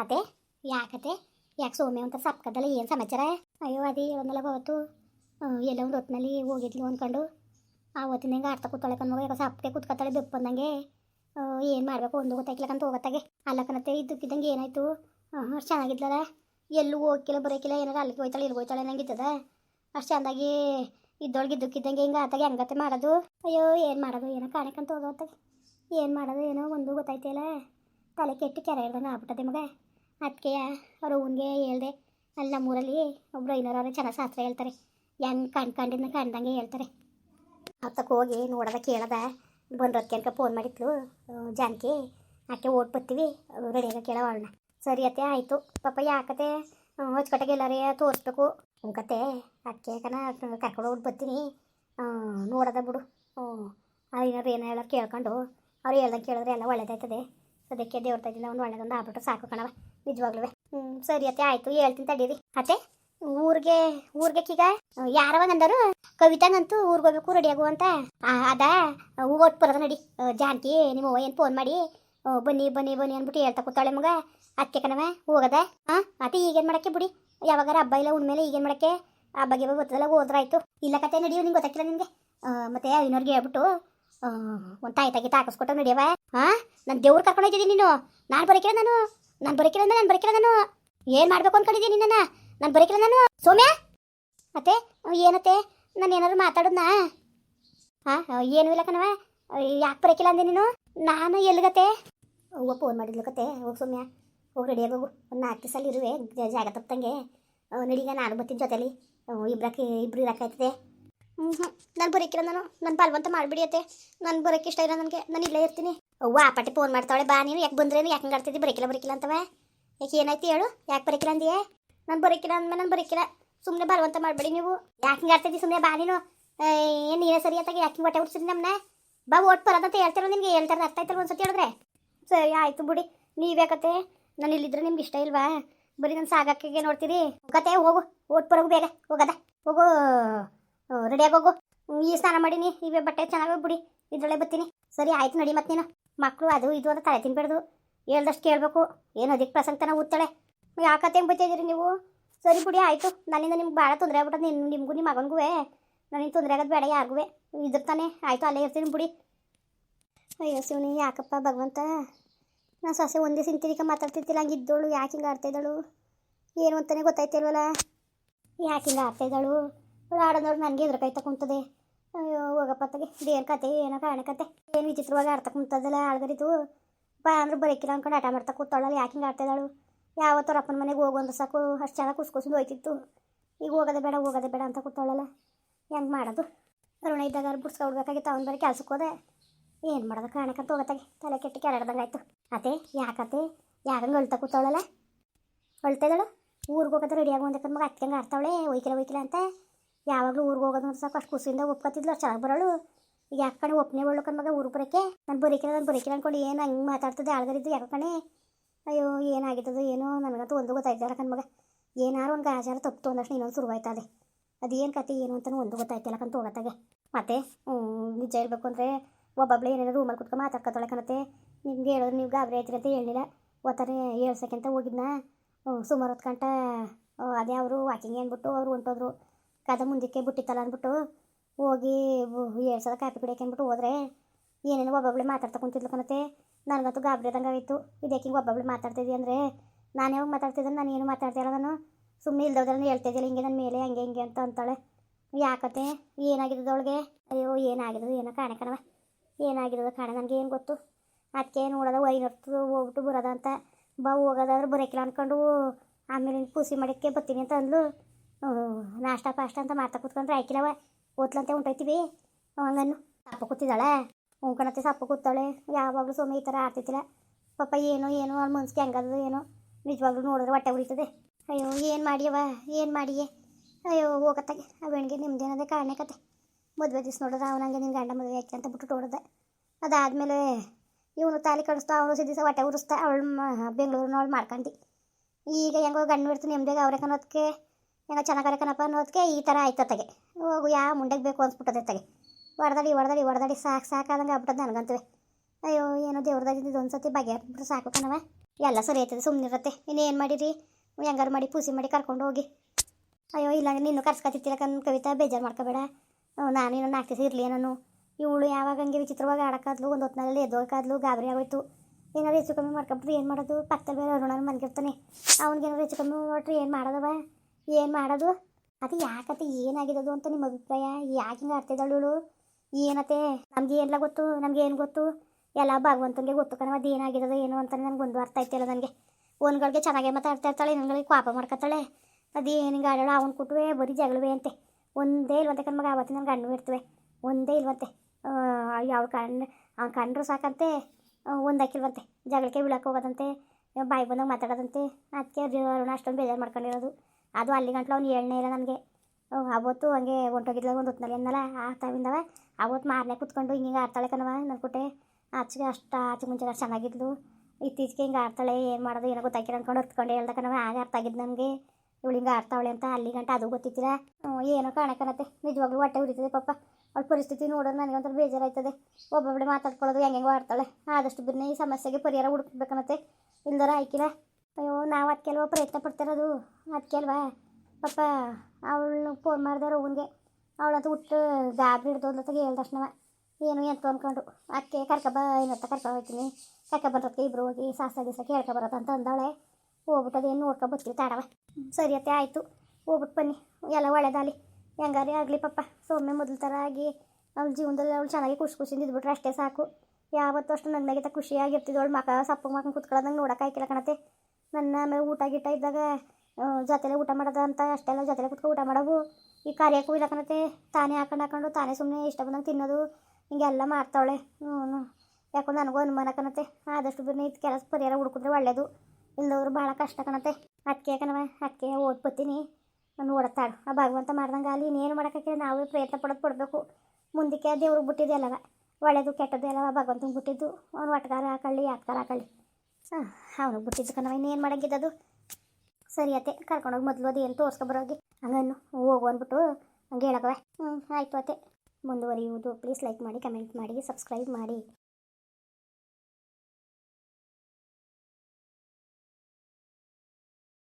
ಅದೇ, ಯಾಕತೆ? ಯಾಕೆ ಸೋಮ್ಯ ಅಂತ ಸಪ್ಕದಲ್ಲ ಏನು ಸಮಾಚಾರ? ಅಯ್ಯೋ, ಅದೇ ಒಂದಲ್ಲ ಅವತ್ತು ಎಲ್ಲ ಒಂದು ಹೊತ್ತಿನಲ್ಲಿ ಹೋಗಿದ್ಲು ಅಂದ್ಕೊಂಡು ಆವತ್ತಿನ ಹಿಂಗೆ ಆಡ್ತಾ ಕೂತಾಳೆ ಕಣ್ಮಗ ಯಾಕೆ ಸಪ್ಕೆ ಕೂತ್ಕೊತಾಳೆ ಬೆಪ್ಪಂದಂಗೆ ಏನು ಮಾಡಬೇಕು, ಒಂದು ಗೊತ್ತಾಗ್ಲಿಕ್ಕಂತ ಹೋಗತ್ತಾಗೆ. ಅಲ್ಲಕನತ್ತೆ ಇದ್ದಕ್ಕಿದ್ದಂಗೆ ಏನಾಯ್ತು? ಅಷ್ಟು ಚೆನ್ನಾಗಿದ್ಲಲ್ಲ? ಎಲ್ಲೂ ಹೋಗಿಲ್ಲ ಬರೋಕಿಲ್ಲ, ಏನಾರು ಅಲ್ಲಿಗೆ ಹೋಯ್ತಾಳೆ, ಇಲ್ಲಿಗೆ ಹೋಯ್ತಾಳೆ ಇದ್ದದ ಅಷ್ಟು ಚೆಂದಾಗಿ ಇದ್ದೊಳಗೆ ಇದ್ದಕ್ಕಿದ್ದಂಗೆ ಹಿಂಗೆ ಆತಾಗೆ ಹಂಗತ್ತೆ ಮಾಡೋದು. ಅಯ್ಯೋ, ಏನು ಮಾಡೋದು, ಏನೋ ಕಾಣಕ್ಕಂತ ಹೋಗೋತ್ತಾಗೆ ಏನು ಮಾಡೋದು, ಏನೋ ಒಂದು ಗೊತ್ತಾಯ್ತಿಲ್ಲ ತಲೆ ಕೆಟ್ಟು ಕೆರೆ ಇರ್ದಂಗೆ ಆಗ್ಬಿಟ್ಟದೆ ಮಗ. ಅದಕ್ಕೆ ಅವರು ಅವ್ನಿಗೆ ಹೇಳಿದೆ, ಅಲ್ಲಿ ನಮ್ಮೂರಲ್ಲಿ ಒಬ್ರು ಐನೂರವ್ರು ಚೆನ್ನಾಗಿ ಶಾಸ್ತ್ರ ಹೇಳ್ತಾರೆ. ಹೆಂಗೆ ಕಣ್ ಕಂಡಿದ್ನ ಕಂಡಂಗೆ ಹೇಳ್ತಾರೆ. ಅವತ್ತಕ್ಕೆ ಹೋಗಿ ನೋಡದ ಕೇಳದ ಬಂದ್ರಕ್ಕೆ ಅನ್ಕ ಫೋನ್ ಮಾಡಿದ್ಲು ಜಾನಕಿ. ಆಕೆ ಓಟ್ ಬರ್ತೀವಿ ರೆಡಿಯಾಗ ಕೇಳೋ ಅವಳನ್ನ. ಸರಿ ಅತ್ತೆ, ಆಯಿತು. ಪಾಪ ಯಾಕತೆ ಹೊಚ್ಕಟ್ಟೆಗೆ ಎಲ್ಲಾರೇ ತೋರಿಸ್ಬೇಕು. ಉಂಕತೆ ಅಕ್ಕೆ ಕನ ಕರ್ಕೊಂಡು ಹೋಗಿ ಬರ್ತೀನಿ ನೋಡದ ಬಿಡು. ಏನಾರು ಏನೋ ಹೇಳೋರು ಕೇಳ್ಕೊಂಡು. ಅವ್ರು ಹೇಳ್ದಂಗೆ ಕೇಳಿದ್ರೆ ಎಲ್ಲ ಒಳ್ಳೇದಾಯ್ತದೆ. ಸದ್ಯಕ್ಕೆ ದೇವ್ರ ತಗಿಲ್ಲ ಒಂದು ಒಳ್ಳೇದೊಂದು ಆಗ್ಬಿಟ್ಟು ಸಾಕು ಕಣವ ನಿಜವಾಗ್ಲೂ ಹ್ಞೂ ಸರಿ ಅತ್ತೆ ಆಯ್ತು. ಹೇಳ್ತೀನಿ ತಡೀರಿ. ಅತ್ತೆ ಊರಿಗೆ ಊರ್ಗೆ ಈಗ ಯಾರವಾಗ ಅಂದರು ಕವಿತಾಗಂತೂ ಊರ್ಗೆ ಹೋಗ್ಬೇಕು ರೆಡಿ ಆಗು ಅಂತ. ಆ, ಅದ? ಓಟ್ ಬರೋದ ನಡಿ. ಜಾನ್ಕಿ ನಿಮ್ಮ ಏನು ಫೋನ್ ಮಾಡಿ? ಆ, ಬನ್ನಿ ಬನ್ನಿ ಬನ್ನಿ ಅಂದ್ಬಿಟ್ಟು ಹೇಳ್ತಾ ಕೂತಾಳೆ ಮಗ. ಅದಕ್ಕೆ ಕಣವ ಹೋಗದ? ಹಾಂ ಅತ್ತೆ ಈಗೇನು ಮಾಡಕ್ಕೆ ಬಿಡಿ. ಯಾವಾಗಾರ ಹಬ್ಬ ಇಲ್ಲ ಉಣ್ಮೇಲೆ ಈಗೇನು ಮಾಡಕ್ಕೆ? ಹಬ್ಬಗೆ ಗೊತ್ತದಲ್ಲ ಹೋದ್ರಾಯ್ತು. ಇಲ್ಲ ಕತೆ ನಡಿಯೋ ನಿಂಗೆ ಗೊತ್ತಾಗಿಲ್ಲ ನಿಮಗೆ ಮತ್ತೆ ಐನೋರ್ಗೆ ಹೇಳ್ಬಿಟ್ಟು ಒಂದು ತಾಯಿ ತಾಗಿ ತಾಕಿಸ್ಕೊಟ್ಟು ನಡಿಯವ ಹಾಂ ನನ್ನ ದೇವ್ರು ಕರ್ಕೊಂಡು ನೀನು. ನಾನು ಬರೋಕೆ ನಾನು. ನಾನು ಬರಕಿಲ್ಲ ನಾನು ಬರಕಿಲ್ಲ ನಾನು. ಏನು ಮಾಡ್ಬೇಕು ಅನ್ಕೊಂಡಿದ್ದೀನಿ ನಿನ್ನ ನಾನು ಬರಕಿಲ್ಲ ನಾನು. ಸೌಮ್ಯ? ಮತ್ತೆ ಏನತ್ತೆ? ನಾನು ಏನಾದ್ರು ಮಾತಾಡೋದ್ನಾ? ಹಾಂ ಏನೂ ಇಲ್ಲ ಕಣವ ಯಾಕೆ ಬರೀಕಿಲ್ಲ ಅಂದೆ ನೀನು? ನಾನು ಎಲ್ಲಿಗತ್ತೆ? ಅವ್ವ ಫೋನ್ ಮಾಡಿದ್ಲು ಕತೆ. ಹೋಗಿ ಸೌಮ್ಯ, ಹೋಗಿ ರೆಡಿಯಾಗಿ ಹೋಗು. ಒಂದು ನಾಲ್ಕು ದಿವಸ ಇರುವೆ ಜಾಗ ತಪ್ಪಂಗೆ ನಡೀಗ ನಾನು ಬರ್ತೀನಿ ಜೊತೆಲಿ. ಇಬ್ಬರಕ್ಕೆ ಇಬ್ರು ಇರೋಕ್ಕಾಯ್ತದೆ ಹ್ಞೂ ಹ್ಞೂ ನಾನು ಬರೋಕಿಲ್ಲ ನಾನು. ನನ್ನ ಬಲ್ವಂತ ಮಾಡಿಬಿಡಿ ಅತ್ತೆ. ನಾನು ಬರೋಕ್ಕೆ ಇಷ್ಟ ಇಲ್ಲ ನನಗೆ. ನಾನು ಇಲ್ಲೇ ಇರ್ತೀನಿ. ಅವ್ವ, ಆ ಪಟ್ಟಿ ಫೋನ್ ಮಾಡ್ತಾಳೆ ಬಾ ನೀನು, ಯಾಕೆ ಬಂದ್ರೆ ಯಾಕೆ ಆಡ್ತಿದ್ದಿ, ಬರಕಿಲ್ಲ ಬರಕಿಲ್ಲ ಅಂತವೆ. ಯಾಕೆ ಏನಾಯ್ತು ಹೇಳು, ಯಾಕೆ ಬರಕಿಲ್ಲ ಅಂದಿಯೇ? ನಾನು ಬರಿಕಿಲ್ಲ, ಅಂದ್ಮೇಲೆ ನಾನು ಬರಿಕಿಲ್ಲ. ಸುಮ್ಮನೆ ಬರುವಂತ ಮಾಡಬೇಡಿ ನೀವು. ಯಾಕೆ ಹಿಂಗೆ ಆಡ್ತಿದ್ದಿ ಸುಮ್ಮನೆ ಬಾ ನೀನು. ಏನು ನೀನೇ ಸರಿ ಅಂತ ಯಾಕೆ ಹೊಟ್ಟೆ ಹುಡ್ಸಿದ್ರಿ ನಮ್ಮನ್ನ ಬಾ ಓಟ್ ಬರೋದಂತ ಹೇಳ್ತಾರೆ ನಿಮಗೆ ಹೇಳ್ತಾರೆ ಅರ್ಥ ಆಯ್ತಲ್ಲ ಒಂದ್ಸತಿ ಹೇಳಿದ್ರೆ? ಸರಿ, ಆಯಿತು ಬಿಡಿ. ನೀವ್ಯಾಕತ್ತೆ? ನಾನು ಇಲ್ಲಿದ್ರೆ ನಿಮ್ಗೆ ಇಷ್ಟ ಇಲ್ವಾ? ಬರೀ ನನ್ನ ಸಾಗಕ್ಕೆ ನೋಡ್ತೀರಿ? ಕತೆ ಹೋಗು. ಓಟ್ ಬರೋಗು ಬೇಗ, ಹೋಗದ. ಹೋಗು. ರೆಡಿಯಾಗಿ ಹೋಗು. ಈ ಸ್ನಾನ ಮಾಡೀನಿ, ಇವೇ ಬಟ್ಟೆ ಚೆನ್ನಾಗಿ ಬಿಡಿ ಇದರೊಳಗೆ ಬರ್ತೀನಿ. ಸರಿ, ಆಯ್ತು ನಡಿ ಮತ್ತೆ ನೀನು. ಮಕ್ಕಳು ಅದು ಇದು ಅಂತ ತಲೆ ತಿನ್ಬೇಡ್ದು. ಹೇಳ್ದಷ್ಟು ಕೇಳಬೇಕು. ಏನು ಅದಕ್ಕೆ ಪ್ರಸಂಗತನ ಓದ್ತಾಳೆ ಯಾಕತ್ತೆ ಹೆಂಗೆ ನೀವು? ಸರಿ ಬಿಡಿ, ಆಯಿತು. ನನ್ನಿಂದ ನಿಮ್ಗೆ ಭಾಳ ತೊಂದರೆ ಆಗ್ಬಿಟ್ಟು ನಿನ್ನ ನಿಮಗೂ ನಿಮ್ಮ ಮಗನಿಗೂ ನನಗೆ ತೊಂದರೆ ಆಗೋದು ಬೇಡ ಯಾರಿಗೂ ಇದ್ರ ತಾನೆ. ಆಯಿತು, ಅಲ್ಲೇ ಇರ್ತೀನಿ ಬಿಡಿ. ಅಯ್ಯೋ ಶಿವನಿ, ಯಾಕಪ್ಪ ಭಗವಂತ? ನಾನು ಸೊಸೆ ಒಂದೇ ಸಿಂತಿರಿಕ ಮಾತಾಡ್ತಿರ್ತಿಲ್ಲ. ಹಂಗೆ ಇದ್ದೋಳು, ಯಾಕೆ ಹಿಂಗೆ ಆಡ್ತಾ ಇದ್ದಾಳು? ಏನು ಅಂತಲೇ ಗೊತ್ತಾಯ್ತಿಲ್ವಲ್ಲ ಯಾಕೆ ಹಿಂಗೆ ಆಡ್ತಾ ಇದ್ದಾಳು? ಅವಳು ಆಡೋದವ್ರು ನನಗೆ ಎದುರು ಕೈ ತಗೊಂತದೆ. ಅಯ್ಯೋ, ಹೋಗಪ್ಪ ತಗೆ ದೇವ್ರ ಕತೆ, ಏನೋ ಕಾರಣ ಕತೆ. ಏನು ವಿಚಿತ್ರವಾಗಿ ಆಡ್ತಾ ಕುಂತದಲ್ಲ ಆಳ್ಗರಿದು. ಬಾ ಅಂದ್ರೆ ಬರೀಕಿಲ್ಲ ಅನ್ಕೊಂಡು ಆಟ ಮಾಡ್ತಾ ಕೂತಾಳಲ್ಲ, ಯಾಕೆ ಹಿಂಗೆ ಆಡ್ತಾ ಯಾವತ್ತೋ ಅಪ್ಪನ ಮನೆಗೆ ಹೋಗು ಅಂದ್ರೆ ಸಾಕು, ಅಷ್ಟು ಚೆನ್ನಾಗಿ ಕುಸ್ಕೊಸ್ದು ಹೋಯ್ತಿತ್ತು. ಈಗ ಹೋಗೋದೇ ಬೇಡ ಹೋಗೋದೇ ಬೇಡ ಅಂತ ಕೂತಾಳಲ್ಲ. ಹೆಂಗೆ ಮಾಡೋದು? ಅರುಣ ಇದ್ದಾಗ ಬಿಡ್ಸ್ಕೊಡ್ಬೇಕಾಗಿತ್ತು ಅವ್ನು ಬರೀ ಕೆಲ್ಸಕ್ಕೆ ಹೋದೆ. ಏನು ಮಾಡೋದು? ಕಾರಣಕ್ಕಂತ ಹೋಗತ್ತಾಗೆ ತಲೆ ಕೆಟ್ಟು ಕೆರಡ್ದಂಗೆ ಆಯ್ತು. ಅದೇ ಯಾಕತ್ತೆ ಯಾಕಂಗೆ ಅಳ್ತಾ ಕೂತಾಳಲ್ಲ? ಅಳ್ತಾ ಊರಿಗೆ ಹೋಗೋದು ರೆಡಿಯಾಗಿ ಒಂದಕ್ಕೆ ಮಗ ಅಕ್ಕಂಗೆ ಆಡ್ತಾವಳೆ, ಒಯ್ಕಿಲ್ಲ ಒಯ್ಕಿಲ್ಲ ಅಂತ. ಯಾವಾಗಲೂ ಊರಿಗೆ ಹೋಗೋದು ಅಂದ್ರೆ ಸಾಕು. ಅಷ್ಟು ಖುಷಿಯಿಂದ ಒಪ್ಕೊತಿದ್ಲು ಚೆನ್ನಾಗಿ ಬರೋಳು. ಈಗ ಯಾಕೆ ಕಣೆ ಒಪ್ಪನೆ ಒಳ್ಳು ಮಗ ಊರು ಬರಕ್ಕೆ ನಾನು ಬರೀಕಿಲ್ಲ ನಾನು ಬರೀಕಿಲ್ಲ ಅನ್ಕೊಂಡು. ಏನು ಹಂಗೆ ಮಾತಾಡ್ತದೆ ಆಳ್ಗರಿದ್ದು ಯಾಕೆ ಕಣೆ? ಅಯ್ಯೋ ಏನಾಗಿದ್ದದು ಏನೋ ನನಗಂತೂ ಒಂದು ಗೊತ್ತಾಯ್ತಿಲ್ಲ ಕಣ್ಮಗ ಏನಾರು ಒಂದು ಆಚಾರ ತಪ್ಪು ಅಂದಷ್ಟು ಇನ್ನೊಂದು ಶುರುವಾಯ್ತದೆ. ಅದೇನು ಕತೆ, ಏನು ಅಂತ ಒಂದು ಗೊತ್ತಾಯ್ತಲ್ಲ ಕಂತ ಹೋಗತ್ತಾಗೆ ಮತ್ತೆ ನಿಜ ಹೇಳ್ಬೇಕು ಅಂದರೆ ಒಬ್ಬೊಬ್ಳೆ ಏನೇನೋ ರೂಮಲ್ಲಿ ಕುತ್ಕೊಂಡು ಮಾತಾಡ್ಕೊತಾಳೆ ಕಣತೆ. ನಿಮ್ಗೆ ಹೇಳೋದು ನೀವು ಗಾಬರಿ ಆಯ್ತೀರಿ ಅಂತ ಹೇಳಿಲ್ಲ ಒತ್ತಾರೆ ಅಂತ ಹೋಗಿದ್ನ? ಸುಮಾರು ಹೊತ್ತು ಅದೇ ಅವರು ವಾಕಿಂಗ್ ಅಂದ್ಬಿಟ್ಟು ಅವ್ರು ಹೊಂಟೋದ್ರು. ಕದ ಮುಂದಕ್ಕೆ ಬಿಟ್ಟಿತ್ತಲ್ಲ ಅಂದ್ಬಿಟ್ಟು ಹೋಗಿ ಏಳ್ಸದ ಕಾಪಿ ಕುಡಿಯಕ್ಕೆ ಅಂದ್ಬಿಟ್ಟು ಹೋದ್ರೆ ಏನೇನೋ ಒಬ್ಬೊಬ್ಳೆ ಮಾತಾಡ್ತಾ ಕುಂತಿದ್ಲು ಕಣತೆ. ನನಗಂತೂ ಗಾಬರಿದಂಗೆ ಆಯಿತು. ಇದಕ್ಕೆ ಹಿಂಗೆ ಒಬ್ಬೊಬ್ಳೆ ಮಾತಾಡ್ತಿದ್ದೆ ಅಂದರೆ ನಾನು ಯಾವಾಗ ಮಾತಾಡ್ತಿದ್ದೆ ನಾನು ಏನು ಮಾತಾಡ್ತಾ ಇಲ್ಲ ನಾನು. ಸುಮ್ಮನೆ ಇಲ್ದವ್ದನ್ನ ಹೇಳ್ತಿದ್ದಿಲ್ಲ ಹಿಂಗೆ ನನ್ನ ಮೇಲೆ, ಹಂಗೆ ಹಿಂಗೆ ಅಂತ ಅಂತಾಳೆ. ಯಾಕತೆ? ಏನಾಗಿದ್ದದ ಅವಳಿಗೆ? ಅಯ್ಯೋ ಏನಾಗಿದ್ದು ಏನೋ ಕಾಣೆ ಕಣವ ಏನಾಗಿರೋದು ಕಾಣೆ? ನನಗೆ ಏನು ಗೊತ್ತು? ಅದಕ್ಕೆ ನೋಡೋದ ಐನೂರು ಹೋಗ್ಬಿಟ್ಟು ಬರೋದ ಅಂತ. ಬಾ, ಹೋಗೋದಾದ್ರೆ ಬರೋಕಿಲ್ಲ ಅಂದ್ಕೊಂಡು ಆಮೇಲೆ ಪೂಸಿ ಮಾಡೋಕ್ಕೆ ಬರ್ತೀನಿ ಅಂತ ಅಂದ್ಲು. ನಾಷ್ಟ ಪಾಷ್ಟ ಅಂತ ಮಾಡ್ತಾ ಕೂತ್ಕೊಂಡ್ರೆ ಆಯ್ಕಿಲ್ಲವ ಓದ್ಲಂತೆ ಉಂಟೈತಿವಿ ಹಂಗನ್ನು ಸಪ್ಪ ಕೂತಿದ್ದಾಳೆ. ಉಂಕಣತ್ತೆ ಸಪ್ಪ ಕೂತಾಳೆ. ಯಾವಾಗಲೂ ಸೊಮ್ಮೆ ಈ ಥರ ಆಡ್ತಿದ್ದಿಲ್ಲ. ಪಾಪ ಏನೋ ಏನೋ, ಅವ್ಳ ಮನ್ಸಿಗೆ ಹೆಂಗದ ಏನು. ನಿಜವಾಗ್ಲೂ ನೋಡಿದ್ರೆ ಹೊಟ್ಟೆ ಉರಿತದೆ. ಅಯ್ಯೋ, ಏನು ಮಾಡಿಯವ ಏನು ಮಾಡಿಯೇ? ಅಯ್ಯೋ ಹೋಗತ್ತಾಗೆ ಬೆಣ್ಣಿಗೆ ನಿಮ್ದೇನದೇ ಕಾರಣ ಕತೆ. ಮದುವೆ ದಿವ್ಸ ನೋಡಿದ್ರೆ ಅವನಂಗೆ ನಿನ್ನ ಗಂಡ ಮದುವೆ ಆಯ್ತು ಅಂತ ಬಿಟ್ಟು ನೋಡಿದೆ. ಅದಾದಮೇಲೆ ಇವನು ತಾಲಿ ಕಳಿಸ್ತಾ, ಅವನು ಸಿದ್ದಿಸ ಹೊಟ್ಟೆ ಉರಿಸ್ತಾ, ಅವಳು ಬೆಂಗಳೂರಿನ ಅವಳು ಮಾಡ್ಕೊಂಡು. ಈಗ ಹೆಂಗೋ ಗಂಡು ಬಿಡ್ತು ನಿಮ್ದಾಗ ಅವ್ರೆ ಅನ್ನೋದಕ್ಕೆ ಹೆಂಗೋ ಚೆನ್ನಾಗಿ ಕಣಪ್ಪ ಅನ್ನೋದಕ್ಕೆ ಈ ಥರ ಆಯ್ತು ತಗೆ ಹೋಗು ಯಾವ ಮುಂಡೆಗೆ ಬೇಕು ಅನ್ಸ್ಬಿಟ್ಟದೆ ತಗೆ ಹೊಡೆದಾಡಿ ಹೊಡೆದಾಡಿ ಹೊಡೆದಾಡಿ ಸಾಕು ಸಾಕಾದಂಗೆ ಆಗ್ಬಿಟ್ಟದೆ ನನಗಂತವೆ ಅಯ್ಯೋ, ಏನೋ ದೇವ್ರದಾಗಿದ್ದು ಒಂದು ಸತಿ ಬಗೆಹರಿಬಿಟ್ರೆ ಸಾಕು ಕಣವ ಎಲ್ಲ ಸರಿ ಆಯ್ತದೆ ಸುಮ್ಮನಿರತ್ತೆ ಇನ್ನೇನು ಮಾಡಿರಿ? ಹೆಂಗಾರು ಮಾಡಿ ಪೂಸಿ ಮಾಡಿ ಕರ್ಕೊಂಡು ಹೋಗಿ. ಅಯ್ಯೋ, ಇಲ್ಲ ನೀನು ಕರ್ಸ್ಕೊತಿತ್ತಿಲ್ಲ ಕಣ್ ಕವಿತಾ? ಬೇಜಾರು ಮಾಡ್ಕೋಬೇಡ. ನಾನು ಇನ್ನೊಂದು ನಾಲ್ಕು ದಿವಸ ಇರಲಿ ನಾನು ಇವಳು ಯಾವಾಗ ಹಂಗೆ ವಿಚಿತ್ರವಾಗಿ ಆಡೋಕ್ಕಾದ್ಲು, ಒಂದು ಹೊತ್ತಿನಲ್ಲಿ ಎದ್ದೋಕಾದ್ಲು ಗಾಬರಿ ಆಗೋಯ್ತು. ಏನಾದ್ರು ಹೆಚ್ಚು ಕಮ್ಮಿ ಮಾಡ್ಕೊಂಡ್ರೆ ಏನು ಮಾಡೋದು? ಪಕ್ಕದಲ್ಲಿ ಬೇರೆ ಅರುಣ ಮನ್ಗಿರ್ತಾನೆ. ಅವ್ನಿಗೇನಾದ್ರು ಹೆಚ್ಚು ಕಮ್ಮಿ ಮಾಡ್ರಿ ಏನು ಮಾಡೋದವ ಏನು ಮಾಡೋದು? ಅದು ಯಾಕತ್ತೆ, ಏನಾಗಿರೋದು ಅಂತ ನಿಮ್ಮ ಅಭಿಪ್ರಾಯ? ಯಾಕೆ ಹಿಂಗೆ ಆಡ್ತಿದ್ದಾಳು ಇವಳು? ಏನತ್ತೆ? ನಮ್ಗೆ ಏನಿಲ್ಲ ಗೊತ್ತು? ನಮ್ಗೆ ಏನು ಗೊತ್ತು? ಎಲ್ಲ ಭಗವಂತನಿಗೆ ಗೊತ್ತು ಕಣವ ಅದು ಏನಾಗಿರೋದು, ಏನು ಅಂತ ನನಗೆ ಒಂದು ಅರ್ಥ ಆಯ್ತಿಲ್ಲ ನನಗೆ. ಒಂದ್ಗಳಿಗೆ ಚೆನ್ನಾಗೇ ಮಾತಾಡ್ತಾ ಇರ್ತಾಳೆ ಇನ್ನೊಂದ್ಗಳಿಗೆ ಕೋಪ ಮಾಡ್ಕೊತಾಳೆ. ಅದು ಏನು ಹಿಂಗೆ ಆಡೋಣ ಅವ್ನು ಕೊಟ್ಟುವೆ ಬರೀ ಜಗಳವೇ ಅಂತೆ. ಒಂದೇ ಇಲ್ವಂತೆ ಕಣ್ಮಗ ಆವತ್ತಿನ ನನ್ನ ಗಂಡು ಇರ್ತವೆ. ಒಂದೇ ಇಲ್ವಂತೆ. ಯಾವ ಕಣ್ಣು ಅವ್ನು ಕಂಡ್ರು ಸಾಕಂತೆ. ಒಂದಾಕಿಲ್ವಂತೆ. ಜಗಳಕ್ಕೆ ಬೀಳಕ್ಕೆ ಹೋಗೋದಂತೆ, ಬಾಯಿ ಬಂದಾಗ ಮಾತಾಡೋದಂತೆ. ಅದಕ್ಕೆ ಅರುಣ ಅಷ್ಟೊಂದು ಬೇಜಾರು ಮಾಡ್ಕೊಂಡಿರೋದು. ಅದು ಅಲ್ಲಿ ಗಂಟ್ಲು ಅವ್ನು ಎಣ್ಣೆ ಇಲ್ಲ ನನಗೆ. ಅವತ್ತು ಹಂಗೆ ಹೊಂಟೋಗಿದ್ಲ ಒಂದು ಹೊತ್ತಿನಲ್ಲಿ ಏನಲ್ಲ ಆ ತಾವಿಂದವ ಅವತ್ತು ಮಾರನೇ ಕುತ್ಕೊಂಡು ಹಿಂಗೆ ಆಡ್ತಾಳೆ ಕಣವ ನನ್ನ ಕುಟೆ. ಆಚೆಗೆ ಅಷ್ಟು, ಆಚೆ ಮುಂಚೆ ಅಷ್ಟು ಚೆನ್ನಾಗಿದ್ಲು. ಇತ್ತೀಚೆಗೆ ಹಿಂಗೆ ಆಡ್ತಾಳೆ, ಏನು ಮಾಡೋದು ಏನೋ ಗೊತ್ತಾಗಿಲ್ಲ ಅಂದ್ಕೊಂಡು ಹೊತ್ಕೊಂಡು ಹೇಳ್ದ ಕಣವ ಆಗ ಅರ್ಥ ಆಗಿದ್ದು ನನಗೆ. ಇವಳು ಹಿಂಗೆ ಆಡ್ತಾವಳೆ ಅಂತ ಅಲ್ಲಿ ಗಂಟ ಅದು ಗೊತ್ತಿತ್ತಿಲ್ಲ. ಏನೋ ಕಾಣಕನತ್ತೆ ನಿಜವಾಗ್ಲೂ ಹೊಟ್ಟೆ ಉರಿತದೆ ಪಾಪ. ಅವಳ ಪರಿಸ್ಥಿತಿ ನೋಡೋದು ನನಗೊಂಥರ ಬೇಜಾರಾಯ್ತದೆ. ಒಬ್ಬೊಬ್ಬಳೆ ಮಾತಾಡ್ಕೊಳ್ಳೋದು, ಹೆಂಗೆ ಆಡ್ತಾಳೆ. ಆದಷ್ಟು ಬಿನ್ನೇ ಈ ಸಮಸ್ಯೆಗೆ ಪರಿಹಾರ ಹುಡುಕ್ಬೇಕನ್ನತ್ತೆ ಇಲ್ದರ ಆಯ್ಕಿಲ್ಲ. ಅಯ್ಯೋ, ನಾವು ಅದಕ್ಕೆಲ್ವ ಪ್ರಯತ್ನ ಪಡ್ತಿರೋದು. ಅದಕ್ಕೆಲ್ವಾ ಪಾಪ ಅವಳು ಫೋನ್ ಮಾಡಿದಾರೆ ಅವನಿಗೆ. ಅವಳದು ಹುಟ್ಟು ಗಾಬರಿ ಹಿಡ್ದು ಅಂದ್ಲತ್ತಾಗ ಹೇಳ್ದ ತಕ್ಷಣ ಏನು ಎಂತ ಅಂದ್ಕೊಂಡು ಅದಕ್ಕೆ ಬಾ ಏನಂತ ಕರ್ಕೊಂಡು ಹೋಗ್ತೀನಿ. ಕರ್ಕೊಬರೋದಕ್ಕೆ ಇಬ್ಬರು ಹೋಗಿ ಸಾಸ ದಿವಸ ಕೇಳ್ಕೊಬರೋದು ಅಂತ ಅಂದವಳೆ ಹೋಗ್ಬಿಟ್ಟು ಅದೇನು ನೋಡ್ಕೊ ಬರ್ತೀವಿ ತಾಡವ. ಸರಿ ಅತ್ತೆ, ಆಯಿತು. ಹೋಗ್ಬಿಟ್ಟು ಬನ್ನಿ. ಎಲ್ಲ ಒಳ್ಳೇದಾಗಲಿ. ಹೆಂಗಾರೆ ಆಗಲಿ ಪಪ್ಪ ಸೊಮ್ಮೆ ಮೊದಲು ಥರ ಆಗಿ ಅವ್ಳ ಜೀವನದಲ್ಲಿ ಅವಳು ಚೆನ್ನಾಗಿ ಖುಷಿ ಖುಷಿಯಿಂದ ಇದ್ಬಿಟ್ರೆ ಅಷ್ಟೇ ಸಾಕು. ಯಾವತ್ತೂ ಅಷ್ಟು ನಗ್ನಾಗಿತ್ತ ಖುಷಿಯಾಗಿರ್ತಿದ್ದು ಅವಳು ಮಕ ಸಪ್ಪ ಮಕ್ಕ ಕುತ್ಕೊಳ್ಳೋದಂಗೆ ನೋಡೋಕೆ ಕಣತ್ತೆ. ಕಣತೆ ನನ್ನ ಆಮೇಲೆ ಊಟ ಗೀಟ ಇದ್ದಾಗ ಜೊತೆಲೆ ಊಟ ಮಾಡೋದು ಅಂತ ಅಷ್ಟೆಲ್ಲ ಜೊತೆಲೆ ಕುತ್ಕೊ ಊಟ ಮಾಡೋವು. ಈ ಕಾರ್ಯಕ್ಕೂ ಇಲ್ಲಕನತೆ ತಾನೇ ಹಾಕೊಂಡು ಹಾಕೊಂಡು, ತಾನೇ ಸುಮ್ಮನೆ ಇಷ್ಟ ಬಂದಂಗೆ ತಿನ್ನೋದು. ಹಿಂಗೆಲ್ಲ ಮಾಡ್ತಾವಳೆ. ಹ್ಞೂ ಯಾಕೋ ನನಗೂ ಅನುಮಾನ ಕಣತೆ ಆದಷ್ಟು ಬಿರ್ನೆ ಇದು ಕೆಲಸ ಪರಿಹಾರ ಹುಡುಕಿದ್ರೆ ಒಳ್ಳೆಯದು ಇಲ್ಲದವ್ರು ಭಾಳ ಕಷ್ಟ ಕಣತೆ ಅದಕ್ಕೆ ಕಣವ ಅದಕ್ಕೆ ಓದ್ ಬತ್ತೀನಿ. ನಾನು ಓಡತ್ತಾಳು. ಆ ಭಗವಂತ ಮಾಡ್ದಂಗೆ ಅಲ್ಲಿ ಇನ್ನೇನು ಮಾಡೋಕ್ಕೆ ನಾವೇ ಪ್ರಯತ್ನ ಪಡೋದು ಪಡಬೇಕು. ಮುಂದಕ್ಕೆ ದೇವ್ರಿಗೆ ಬಿಟ್ಟಿದ್ದೆಲ್ಲವ ಒಳ್ಳೆಯದು ಕೆಟ್ಟದ್ದು ಎಲ್ಲವ ಭಗವಂತಂಗೆ ಬಿಟ್ಟಿದ್ದು. ಅವ್ನು ಒಟ್ಕಾರ ಹಾಕೊಳ್ಳಿ, ಯಾತ್ಕಾರ ಹಾಕೊಳ್ಳಿ. ಹಾಂ ಅವನಿಗೆ ಬಿಟ್ಟಿದ್ದು ಕಣವ ಇನ್ನೇನು ಮಾಡಂಗಿದ್ದದು ಸರಿ ಅತ್ತೆ, ಕರ್ಕೊಂಡೋಗಿ ಮೊದಲು ಅದು ಏನು ತೋರಿಸ್ಕೊಬರೋಗಿ ಹಂಗನ್ನು ಹೋಗು ಅಂದ್ಬಿಟ್ಟು ಹಂಗೆ ಹೇಳಕವೆ ಹ್ಞೂ ಆಯಿತು ಅತ್ತೆ. ಮುಂದುವರಿಯುವುದು ಪ್ಲೀಸ್ ಲೈಕ್ ಮಾಡಿ ಕಮೆಂಟ್ ಮಾಡಿ ಸಬ್ಸ್ಕ್ರೈಬ್ ಮಾಡಿ.